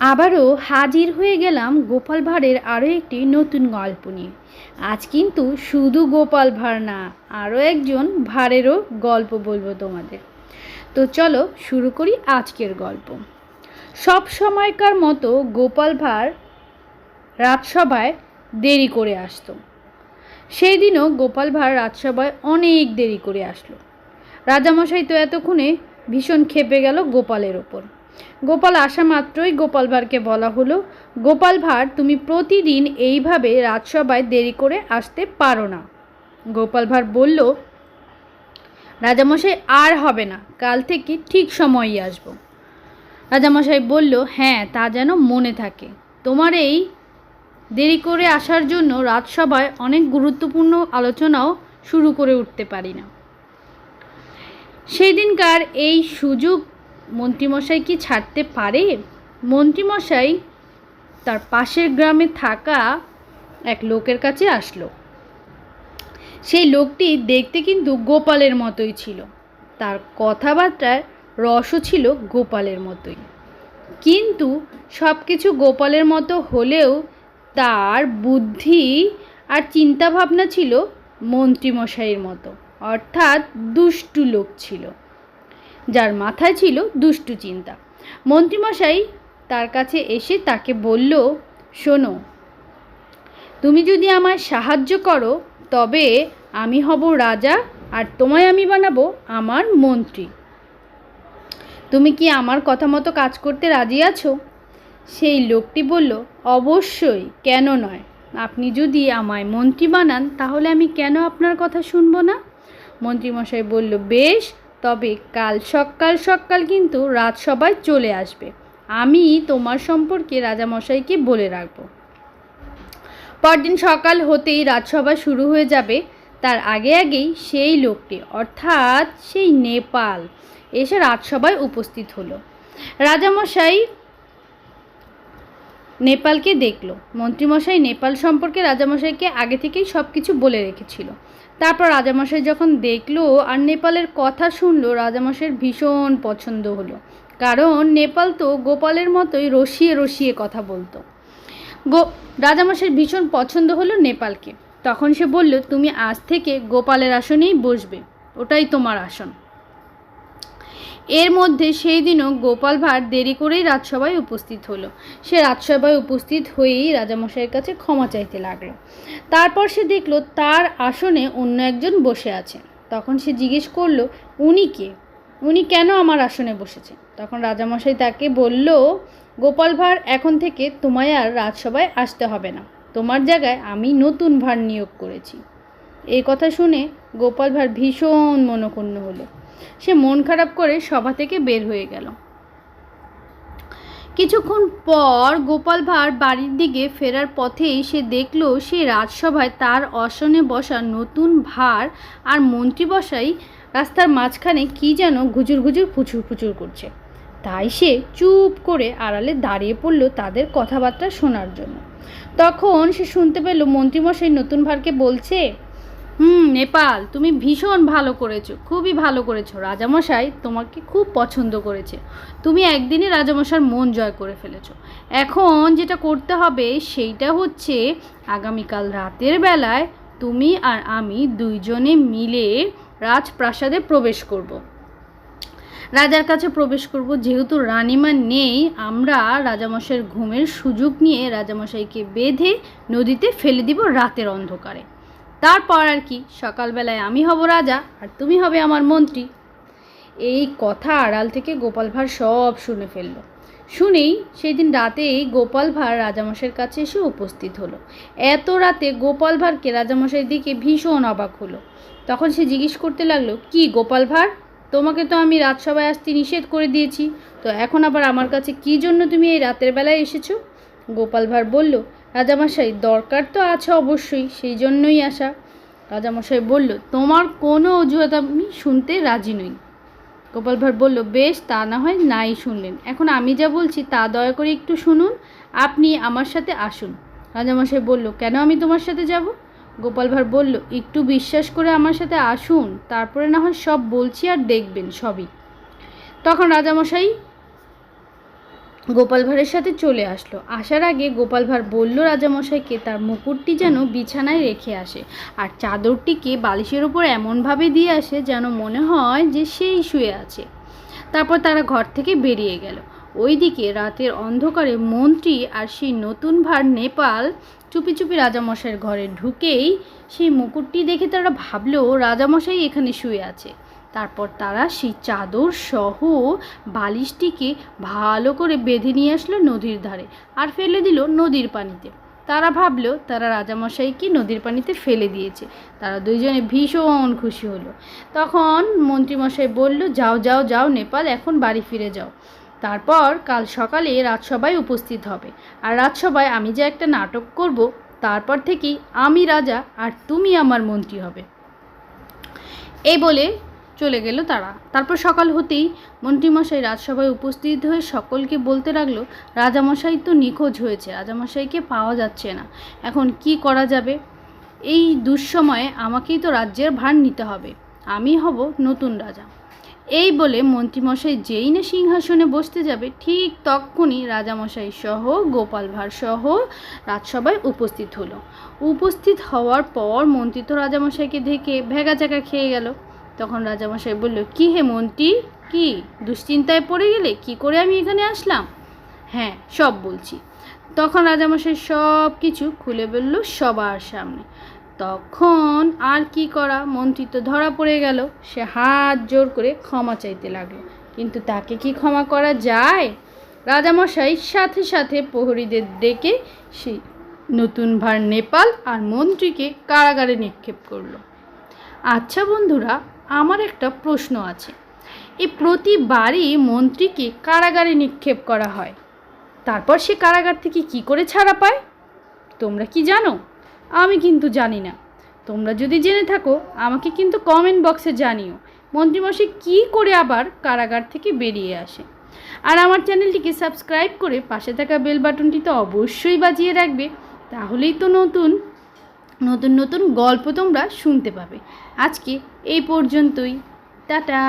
আবারও হাজির হয়ে গেলাম গোপাল ভাঁড়ের আরও একটি নতুন গল্প নিয়ে। আজ কিন্তু শুধু গোপাল ভাঁড় না, আরও একজন ভাঁড়েরও গল্প বলব তোমাদের। তো চলো শুরু করি আজকের গল্প। সব সময়কার মতো গোপাল ভাঁড় রাজসভায় দেরি করে আসতো। সেই দিনও গোপাল ভাঁড় রাজসভায় অনেক দেরি করে আসলো। রাজামশাই তো এতক্ষণে ভীষণ ক্ষেপে গেল গোপালের ওপর। গোপাল আসা মাত্রই গোপাল ভাঁড়কে বলা হলো, গোপাল ভাঁড়, তুমি প্রতিদিন এইভাবে রাজসভায় দেরি করে আসতে পারো না। গোপাল ভাঁড় বলল, রাজামশাই, আর হবে না, কাল থেকে ঠিক সময়ই আসব। রাজামশাই বলল হ্যাঁ তা যেন মনে থাকে। তোমার এই দেরি করে আসার জন্য রাজসভায় অনেক গুরুত্বপূর্ণ আলোচনাও শুরু করে উঠতে পারি না। সেই দিনকার এই সুযোগ মন্ত্রীমশাই কি ছাড়তে পারে? মন্ত্রীমশাই তার পাশের গ্রামে থাকা এক লোকের কাছে আসলো। সেই লোকটি দেখতে কিন্তু গোপালের মতোই ছিল। তার কথাবার্তায় রসও ছিল গোপালের মতোই। কিন্তু সব কিছু গোপালের মতো হলেও তার বুদ্ধি আর চিন্তাভাবনা ছিল মন্ত্রীমশাইয়ের মতো। অর্থাৎ দুষ্টু লোক ছিল। যার মাথায় ছিল দুষ্টু চিন্তা। মন্ত্রীমশাই তার কাছে এসে তাকে বলল, শোনো, তুমি যদি আমায় সাহায্য করো, তবে আমি হব রাজা আর তোমায় আমি বানাবো আমার মন্ত্রী। তুমি কি আমার কথা মতো কাজ করতে রাজি আছো? সেই লোকটি বলল, অবশ্যই, কেন নয়। আপনি যদি আমায় মন্ত্রী বানান, তাহলে আমি কেন আপনার কথা শুনব না? মন্ত্রীমশাই বলল, বেশ তবে কাল সকাল সকাল কিন্তু রাজসভায় চলে আসবে। আমি তোমার সম্পর্কে রাজামশাইকে বলে রাখব। পরদিন সকাল হতেই রাজসভা শুরু হয়ে যাবে। তার আগে আগেই সেই লোকটি, অর্থাৎ সেই নেপাল, এসে রাজসভায় উপস্থিত হলো। রাজামশাই নেপালকে দেখল। মন্ত্রীমশাই নেপাল সম্পর্কে রাজামশাইকে আগে থেকেই সব কিছু বলে রেখেছিল। তারপর রাজামশাই যখন দেখল আর নেপালের কথা শুনলো, রাজামশাইয়ের ভীষণ পছন্দ হলো। কারণ নেপাল তো গোপালের মতোই রসিয়ে রসিয়ে কথা বলতো। গো রাজামশাইয়ের ভীষণ পছন্দ হলো নেপালকে। তখন সে বলল, তুমি আজ থেকে গোপালের আসনেই বসবে। ওটাই তোমার আসন। এর মধ্যে সেই দিনও গোপাল ভাঁড় দেরি করেই রাজসভায় উপস্থিত হলো। সে রাজসভায় উপস্থিত হয়েই রাজামশাইয়ের কাছে ক্ষমা চাইতে লাগল। তারপর সে দেখল তার আসনে অন্য একজন বসে আছে। তখন সে জিজ্ঞেস করল, উনি কে? উনি কেন আমার আসনে বসেছে? তখন রাজামশাই তাকে বলল, গোপাল ভাঁড়, এখন থেকে তোমায় আর রাজসভায় আসতে হবে না। তোমার জায়গায় আমি নতুন ভাঁড় নিয়োগ করেছি। এই কথা শুনে গোপাল ভাঁড় ভীষণ মনক্ষুণ্ণ হলো। সে মন খারাপ করে সভা থেকে বের হয়ে গেল। কিছুক্ষণ পর গোপাল ভাঁড় বাড়ির দিকে ফেরার পথেই সে দেখল সে রাজসভায় তার আসনে বসা নতুন ভাঁড় আর মন্ত্রী বসাই রাস্তার মাঝখানে কি যেন ঘুজুর ঘুজুর ফুচুর ফুচুর করছে। তাই সে চুপ করে আড়ালে দাঁড়িয়ে পড়ল তাদের কথাবার্তা শোনার জন্য। তখন সে শুনতে পেল মন্ত্রীমশাই নতুন ভারকে বলছে হুম, নেপাল, তুমি ভীষণ ভালো করেছ, খুবই ভালো করেছ। রাজামশাই তোমাকে খুব পছন্দ করেছে। তুমি একদিনে রাজামশার মন জয় করে ফেলেছো। এখন যেটা করতে হবে সেইটা হচ্ছে, আগামীকাল রাতের বেলায় তুমি আর আমি দুইজনে মিলে রাজপ্রাসাদে প্রবেশ করব। রাজার কাছে প্রবেশ করব, যেহেতু রানিমা নেই, আমরা রাজামশাইয়ের ঘুমের সুযোগ নিয়ে রাজামশাইকে বেঁধে নদীতে ফেলে দিব রাতের অন্ধকারে। তারপর আর কি, সকালবেলায় আমি হব রাজা আর তুমি হবে আমার মন্ত্রী। এই কথা আড়াল থেকে গোপাল ভাঁড় সব শুনে ফেলল। শুনেই সেই দিন রাতেই গোপাল ভাঁড় রাজামশাইয়ের কাছে এসে উপস্থিত হলো। এত রাতে গোপাল ভাঁড়কে রাজামশাইয়ের দিকে ভীষণ অবাক হলো। তখন সে জিজ্ঞেস করতে লাগল, কি গোপাল ভাঁড় তোমাকে তো আমি রাজসভায় আসতে নিষেধ করে দিয়েছি। তো এখন আবার আমার কাছে কি জন্য তুমি এই রাতের বেলায় এসেছ? গোপাল ভাঁড় বলল রাজামশাই, দরকার তো আছে অবশ্যই, সেই জন্যই আসা। রাজামশাই বলল, তোমার কোনো অজুহাত আমি শুনতে রাজি নই। গোপাল ভাঁড় বলল, বেশ, তা না হয় নাই শুনলেন। এখন আমি যা বলছি তা দয়া করে একটু শুনুন, আপনি আমার সাথে আসুন। রাজামশাই বলল, কেন আমি তোমার সাথে যাব? গোপাল ভাঁড় বলল, একটু বিশ্বাস করে আমার সাথে আসুন, তারপরে না হয় সব বলছি আর দেখবেন সবই। তখন রাজামশাই গোপাল ভাঁড়ের সাথে চলে আসলো। আসার আগে গোপাল ভাঁড় বলল, রাজামশাইকে, তার মুকুটটি যেন বিছানায় রেখে আসে আর চাদরটিকে বালিশের ওপর এমনভাবে দিয়ে আসে যেন মনে হয় যে সেই শুয়ে আছে। তারপর তারা ঘর থেকে বেরিয়ে গেল। ওইদিকে রাতের অন্ধকারে মন্ত্রী আর সেই নতুন ভার নেপাল চুপি চুপি রাজামশাইয়ের ঘরে ঢুকেই সেই মুকুটটি দেখে তারা ভাবলো, রাজামশাই এখানে শুয়ে আছে। তারপর তারা সেই চাদর সহ বালিশটিকে ভালো করে বেঁধে নিয়ে আসলো নদীর ধারে আর ফেলে দিল নদীর পানিতে। তারা ভাবলো, তারা রাজামশাইকে নদীর পানিতে ফেলে দিয়েছে। তারা দুইজনে ভীষণ খুশি হলো। তখন মন্ত্রীমশাই বলল, যাও যাও যাও নেপাল, এখন বাড়ি ফিরে যাও। তারপর কাল সকালে রাজসভায় উপস্থিত হবে। আর রাজসভায় আমি যে একটা নাটক করব, তারপর থেকেই আমি রাজা আর তুমি আমার মন্ত্রী হবে। এই বলে চলে গেল তারা। তারপর সকাল হতেই মন্ত্রীমশাই রাজসভায় উপস্থিত হয়ে সকলকে বলতে লাগল, রাজামশাই তো নিখোঁজ হয়েছে, রাজামশাইকে পাওয়া যাচ্ছে না। এখন কি করা যাবে? এই দুঃসময়ে আমাকেই তো রাজ্যের ভার নিতে হবে। আমি হব নতুন রাজা। এই বলে মন্ত্রীমশাই যেই না সিংহাসনে বসতে যাবে, ঠিক তখনই রাজামশাই সহ, গোপাল ভাঁড় সহ রাজসভায় উপস্থিত হলো। উপস্থিত হওয়ার পর মন্ত্রী তো রাজামশাইকে দেখে ভেগাচাকা খেয়ে গেল। তখন রাজামশাই বলল, কি হে মন্ত্রী? কি? দুশ্চিন্তায় পড়ে গেলে কি করে আমি এখানে আসলাম? হ্যাঁ সব বলছি। তখন রাজামশাই সব কিছু খুলে বলল সবার সামনে। তখন আর কি করা? মন্ত্রী তো ধরা পড়ে গেল। সে হাত জোর করে ক্ষমা চাইতে লাগল। কিন্তু তাকে কি ক্ষমা করা যায়? রাজামশাই সাথে সাথে প্রহরীদের ডেকে সেই নতুন ভার নেপাল আর মন্ত্রীকে কারাগারে নিক্ষেপ করল। আচ্ছা বন্ধুরা আমার একটা প্রশ্ন আছে। এই প্রতিবারই মন্ত্রীকে কারাগারে নিক্ষেপ করা হয়। তারপর সে কারাগার থেকে কি করে ছাড়া পায়? তোমরা কি জানো? আমি কিন্তু জানি না। তোমরা যদি জেনে থাকো, আমাকে কিন্তু কমেন্ট বক্সে জানিও। মন্ত্রীমশাই কী করে আবার কারাগার থেকে বেরিয়ে আসে? আর আমার চ্যানেলটিকে সাবস্ক্রাইব করে পাশে থাকা বেল বাটনটি তো অবশ্যই বাজিয়ে রাখবে। তাহলেই তো নতুন। নতুন নতুন গল্প তোমরা শুনতে পাবে। আজকে এই পর্যন্তই। টাটা।